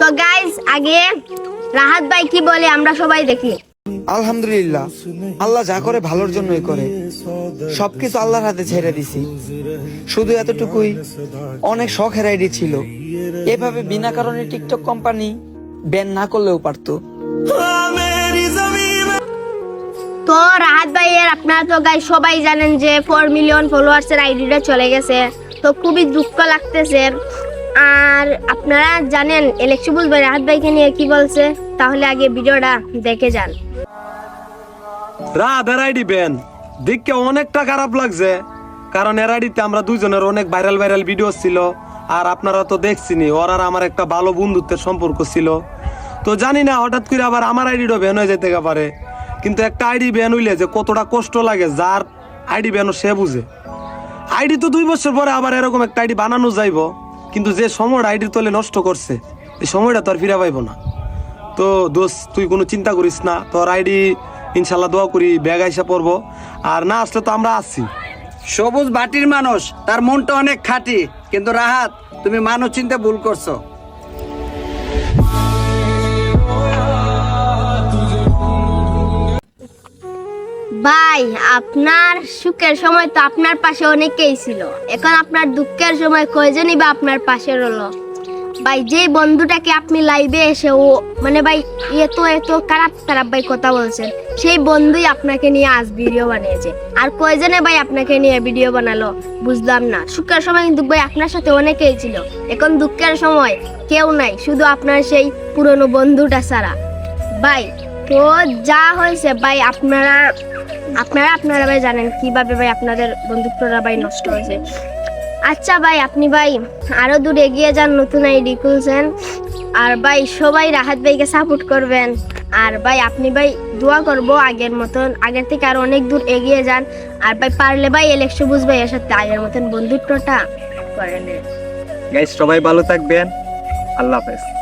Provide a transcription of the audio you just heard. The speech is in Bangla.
তো গাইস আগে রাহাত ভাই কি বলে আমরা সবাই দেখি। আলহামদুলিল্লাহ আল্লাহ যা করে ভালোর জন্যই করে। সবকিছু আল্লাহর হাতে ছেড়ে দিছি। শুধু এতটুকুই অনেক শখের আইডি ছিল। এভাবে বিনা কারণে টিকটক কোম্পানি ব্যান না করলেও পারতো। তো রাহাত ভাইয়ের আপনারা তো গাই সবাই জানেন যে ফোর মিলিয়ন ফলোয়ার্স এর আইডিটা চলে গেছে। তো খুবই দুঃখ লাগতেছে। আর আপনারা জানেন ইলেকট্রিবুল ভাই, রাহাত ভাইকে নিয়ে কি বলছে? তাহলে আগে ভিডিওটা দেখে যান। রাধার আইডি ব্যান দেখতে অনেকটা খারাপ লাগছে। কারণ এর আইডিতে আমরা দুজনের অনেক ভাইরাল ভাইরাল ভিডিও ছিল। আর আপনারা তো দেখছিনি, ওর আর আমার একটা ভালো বন্ধুত্বের সম্পর্ক ছিল। তো জানি না, হঠাৎ করে আবার আমার আইডিটাও ব্যান হয়ে যেতে পারে। কিন্তু একটা আইডি ব্যান হইলে যে কতটা কষ্ট লাগে, যার আইডি ব্যানও সে বুঝে। আইডি তো দুই বছর পরে আবার এরকম একটা আইডি বানানো যাইব। কিন্তু যে সময়টা আইডির তলে নষ্ট করছে, এই সময়টা তো আর ফিরে পাইব না। তো দোষ তুই কোনো চিন্তা করিস না, তোর আইডি ইনশাল্লাহ দোয়া করি, ব্যাগ আইসা পড়ব আর না আসলে তো আমরা আসছি। সবুজ বাটির মানুষ, তার মনটা অনেক খাঁটি, কিন্তু রাহাত, তুমি মানুষ চিন্তা ভুল করছ। ভাই, আপনার সুখের সময় তো আপনার পাশে অনেকেই ছিল। এখন আপনার দুঃখের সময় কয়জনই বা আপনার পাশে রলো ভাই, যে বন্ধুটাকে আপনি লাইভে এসে ও মানে ভাই, এত এত খারাপ খারাপ ভাই কথা বলছেন, সেই বন্ধুই আপনাকে নিয়ে আজ ভিডিও বানিয়েছে। আর কয়জনে ভাই আপনাকে নিয়ে ভিডিও বানালো, বুঝলাম না। সুখের সময় কিন্তু ভাই আপনার সাথে অনেকেই ছিল। এখন দুঃখের সময় কেউ নাই, শুধু আপনার সেই পুরনো বন্ধুটা ছাড়া। ভাই তো যা হয়েছে ভাই, আপনারা আপনারা আপনারা ভাই জানেন কীভাবে ভাই আপনাদের বন্ধুত্বটা ভাই নষ্ট হয়েছে। আচ্ছা ভাই, আপনি ভাই আরও দূর এগিয়ে যান নতুন আইডি খুলছেন। আর ভাই, সবাই রাহাত ভাইকে সাপোর্ট করবেন। আর ভাই, আপনি ভাই দোয়া করব আগের মতন, আগের থেকে আরও অনেক দূর এগিয়ে যান। আর ভাই, পারলে ভাই ইলেকশন বুঝ ভাইয়ের সাথে আগের মতন বন্ধুত্বটা করেন। গাইস সবাই ভালো থাকবেন। আল্লাহ হাফেজ।